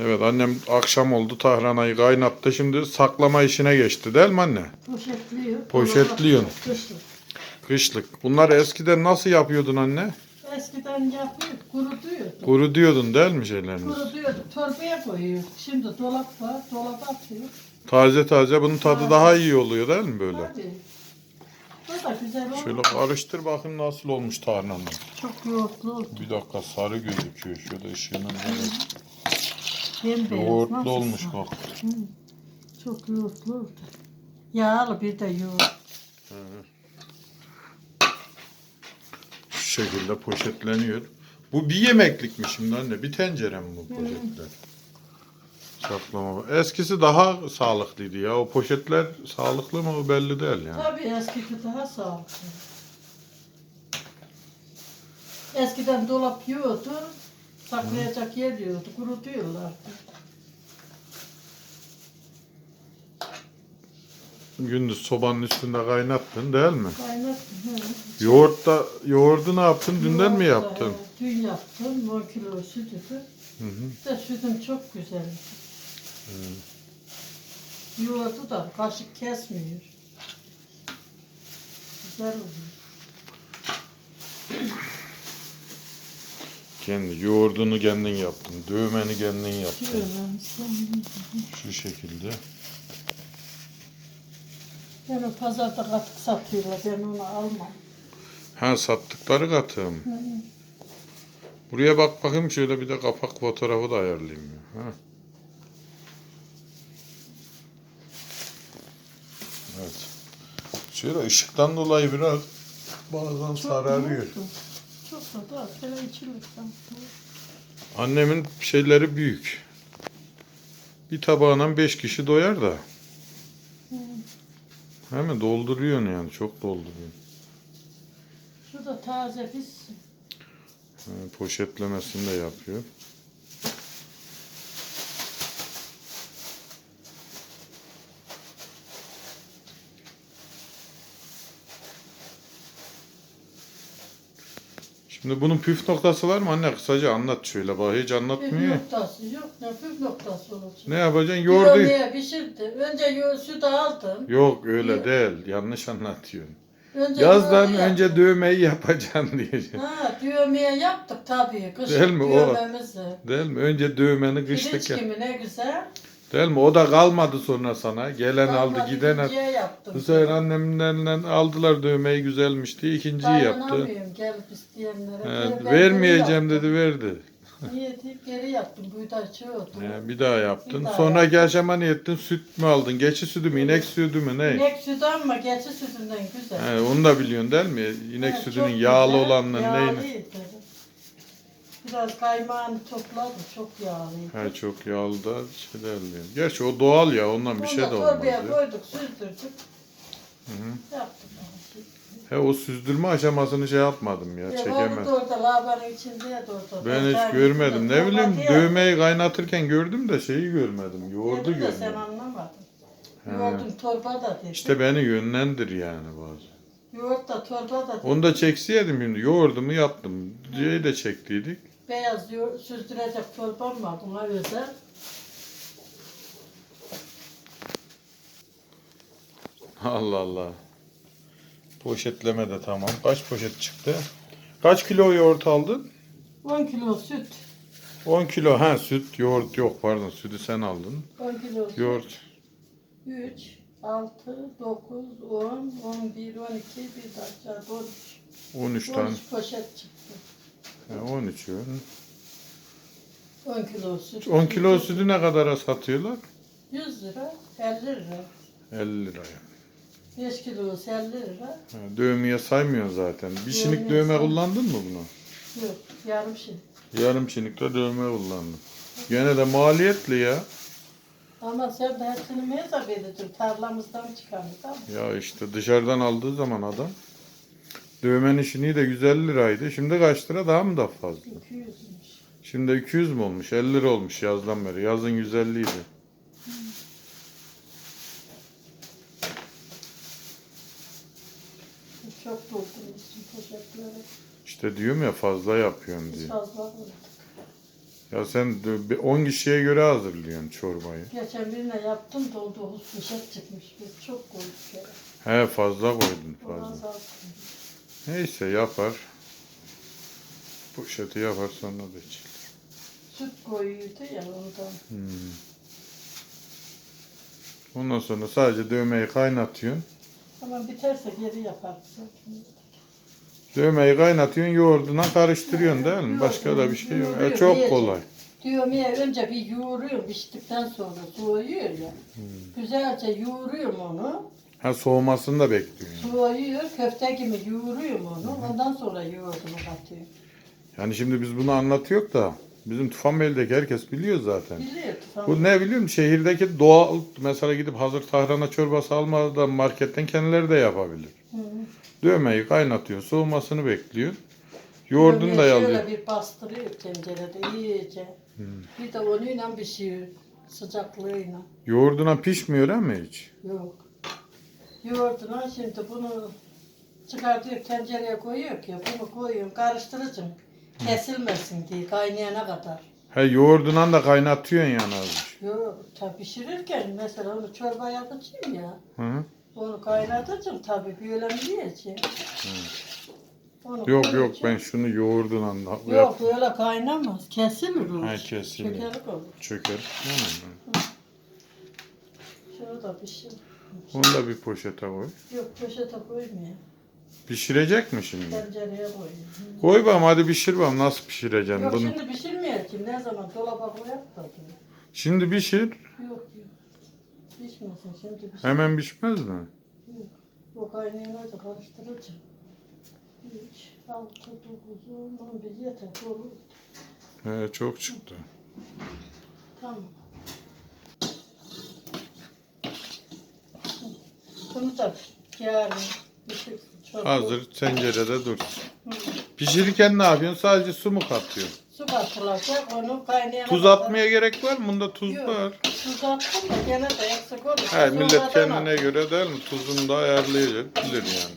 Evet annem akşam oldu tahranayı kaynattı. Şimdi saklama işine geçti değil mi anne? Poşetliyor. Poşetliyorsun. Kışlık. Kışlık. Bunları eskiden nasıl yapıyordun anne? Eskiden yapıyor, kurutuyordu. Kuru diyordun değil mi şeylerini? Kurutuyordu, torbaya koyuyor. Şimdi dolap var, dolaba atıyor. Taze taze bunun tadı daha iyi oluyor değil mi böyle? Tabii. O da güzel oldu. Şöyle karıştır bakayım nasıl olmuş tarhanam. Çok yoğurtlu oldu. Bir dakika sarı gözüküyor. Şurada ışığının Bembeyaz. yoğurtlu olmuş bak. Hı. Çok yoğurtlu oldu. Yağlı bir de yoğurt. Şu şekilde poşetleniyor. Bu bir yemeklik mi şimdi anne? Bir tencere mi bu poşetler? Saklama. Eskisi daha sağlıklıydı ya. O poşetler sağlıklı mı o belli değil yani. Tabii eskisi daha sağlıklı. Eskiden dolap yiyordu, saklayacak yer yiyordu, kurutuyorlardı. Gündüz sobanın üstünde kaynattın değil mi? Kaynattım. he. Yoğurt da, yoğurdu ne yaptın? Dünden mi Yoğurtla, yaptın? he, Dün yaptım, 10 kilo sütü. Hı hı. De sütüm çok güzel. Yoğurdu da kaşık kesmiyor. Güzel oluyor. Kendi yoğurdunu kendin yaptın. Dövmeni kendin yaptın. Şu şekilde. Ben o pazarda katık satıyorlar, ben onu almam. Ha sattıkları katım. Buraya bak bakayım şöyle bir de kapak fotoğrafı da ayarlayayım. ya. Ha. Evet. Şöyle ışıktan dolayı biraz bazen sararıyor. yoğurdu. Şöyle. Annemin şeyleri büyük. Bir tabağına beş kişi doyar da. Hemen dolduruyorsun yani çok dolduruyorsun. Şu da taze. Ha, poşetlemesini de yapıyor. Şimdi bunun püf noktası var mı anne? Kısaca anlat şöyle bak hiç Püf anlatmıyor. noktası yok. Ne püf noktası olacak? Ne yapacaksın? Yoğurdu. Yoğurmaya pişirdi. Önce yoğurt sütü aldım. Yok öyle Yok. değil. Yanlış anlatıyorsun. Önce Yazdan yoğurdu önce yaptım. dövmeyi yapacaksın diyeceksin. Ha, düğmeye yaptık tabii. Kışlık Değil mi? O- düğmemizi. Değil mi? Önce dövmeni kışlık Pirinç yap. gibi ne güzel. Değil mi? O da kalmadı sonra sana. Gelen aldı Vallahi giden aldı. ikinciye yaptım. Bu sefer annemin elinden aldılar dövmeyi güzelmiş diye ikinciyi yaptı. Dayanamıyorum gelip isteyenlere. He, Geri ben vermeyeceğim geri dedi verdi. yaptım. Niye deyip geri yaptım. Buğday çoğuldu. He, bir daha yaptın. Bir daha Sonra yaptım. gerçeğe ne ettin? Süt mü aldın? Geçi sütü mü? inek sütü mü? Ne? İnek sütü ama geçi sütünden güzel. He, onu da biliyorsun değil mi? İnek sütünün yağlı güzel, olanla neyini? Biraz kaymağını topladım. Çok yağlıydı. He, çok yağlı da şey yani. Gerçi o doğal ya ondan bir şey de da olmaz. torbaya ya. koyduk, süzdürdük. hı. Yaptım ben. He o süzdürme aşamasını şey yapmadım ya çekemem. orada orada labanın içinde da orada. Ben hiç görmedim. Ne bileyim topladı dövmeyi kaynatırken gördüm de şeyi görmedim. Yoğurdu de Sen görmedim. anlamadın. He. Yoğurdun torba da dedi. İşte beni yönlendir yani bazı. Yoğurt da torba da dedi. Onu da çekseydim şimdi yoğurdumu yaptım. Diye de çektiydik. Beyaz yoğurt süzdürecek torbam var buna özel. Allah Allah. Poşetleme de tamam. Kaç poşet çıktı? Kaç kilo yoğurt aldın? 10 kilo süt. 10 kilo. Ha süt, yoğurt yok pardon. Sütü sen aldın. 10 kilo süt. Yoğurt. 3, 6, 9, 10, 11, 12, bir aşağıda 13. 13 tane. 13 poşet çıktı. 13 yoğurt. 10 kilo süt. 10 kilo sütü ne kadara satıyorlar? 100 lira, 50 lira. 50 lira yani. 5 kilosu 50 lira. Ha, dövmeye saymıyor zaten. Bir şinik Dövmeye dövme saymıyor. kullandın mı bunu? Yok, yarım şey. Yarım şinikte dövme kullandım. Gene de maliyetli ya. Ama sen de hepsini hesap edeceksin? Tarlamızdan çıkarmış ama. Ya işte dışarıdan aldığı zaman adam dövmenin şiniği de 150 liraydı. Şimdi kaç lira daha mı da fazla? 200'müş. Şimdi 200 mü olmuş? 50 lira olmuş yazdan beri. Yazın 150 idi. Çok doldurmuşsun poşetleri. İşte diyorum ya fazla yapıyorsun Biz diye. fazla koyduk. Ya sen de bir 10 kişiye göre hazırlıyorsun çorbayı. Geçen birine yaptım dokuz poşet çıkmış. Biz çok koyduk yere. He fazla koydun Ondan fazla. sonra Neyse yapar. Poşeti yapar sonra da içilir. süt koyuyordu ya ondan. Hmm. Ondan sonra sadece dövmeyi kaynatıyorsun. Ama biterse geri yaparız. Dövmeyi kaynatıyorsun, yoğurduna karıştırıyorsun değil mi? Başka da bir şey yok. E, çok kolay. Ya önce bir yoğuruyorum piştikten sonra soğuyor ya. Hmm. Güzelce yoğuruyorum onu. Ha soğumasını da bekliyorsun. Soğuyor köfte gibi yoğuruyorum onu. Ondan sonra yoğurdumu katıyorum. Yani şimdi biz bunu anlatıyoruz da bizim Tufanbeyli'deki herkes biliyor zaten. Biliyor Bu tamam. ne biliyor musun? Şehirdeki doğal mesela gidip hazır tahrana çorbası almadan marketten kendileri de yapabilir. Hı. Dövmeyi kaynatıyor, soğumasını bekliyor. Yoğurdunu da yalıyor. Şöyle bir bastırıyor tencerede iyice. Bir de onunla pişiyor sıcaklığıyla. Yoğurduna pişmiyor ama hiç. Yok. Yoğurduna şimdi bunu çıkartıyor tencereye koyuyor ki bunu koyuyorum karıştırıcım. Kesilmesin diye kaynayana kadar. He yoğurduna da kaynatıyorsun yani azıcık. Yok tabi pişirirken mesela onu çorba yapacağım ya. Hı? Onu kaynatacağım tabi böyle mi. Onu Yok yok koyacağım. ben şunu yoğurduna da Yok böyle kaynamaz. Kesilir o. Ha, kesilir. Çökelik olur. çöker. Hı. Şunu da pişir. Onu da bir poşete koy. Yok poşete koymuyor. Pişirecek mi şimdi? Tencereye koyuyor. Koy bakalım hadi pişir bakalım nasıl pişireceksin Yok bunu. şimdi pişirmeyeceğim. Ne zaman dolaba koyar da. diyor. Şimdi pişir. Yok yok. Pişmesin şimdi pişir. Hemen pişmez mi? O kaynayana da karıştıracağım. 3, 6, 9, 10, 11 yeter. Dolu. He çok çıktı. Tamam. Bunu da yarın. Çok Hazır tencerede dursun. Pişirirken ne yapıyorsun? Sadece su mu katıyorsun? Su katılacak onu kaynayana Tuz kadar- atmaya gerek var mı? Bunda tuz Yok. var. Tuz attım da gene de eksik olur. He Tuz millet olmadan kendine at. göre değil mi? Tuzunu da ayarlayacak. Bilir yani.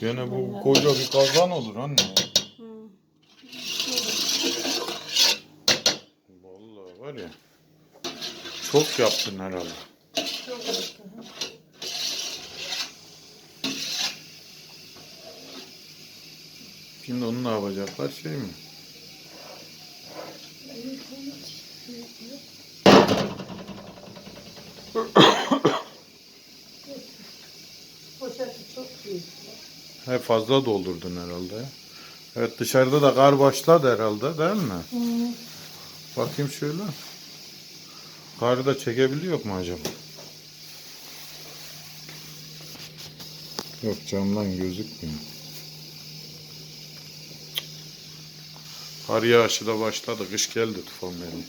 Gene bu koca bir kazan olur anne. Hı. Vallahi var ya. Çok yaptın herhalde. Çok. Şimdi onu ne yapacaklar şey mi? He fazla doldurdun herhalde. Evet dışarıda da kar başladı herhalde değil mi? Hı. Bakayım şöyle. Karı da çekebiliyor mu acaba? Yok camdan gözükmüyor. Kar yağışı da başladı. Kış geldi tufan benim.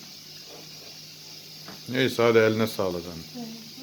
Neyse hadi eline sağlık hanım. Evet.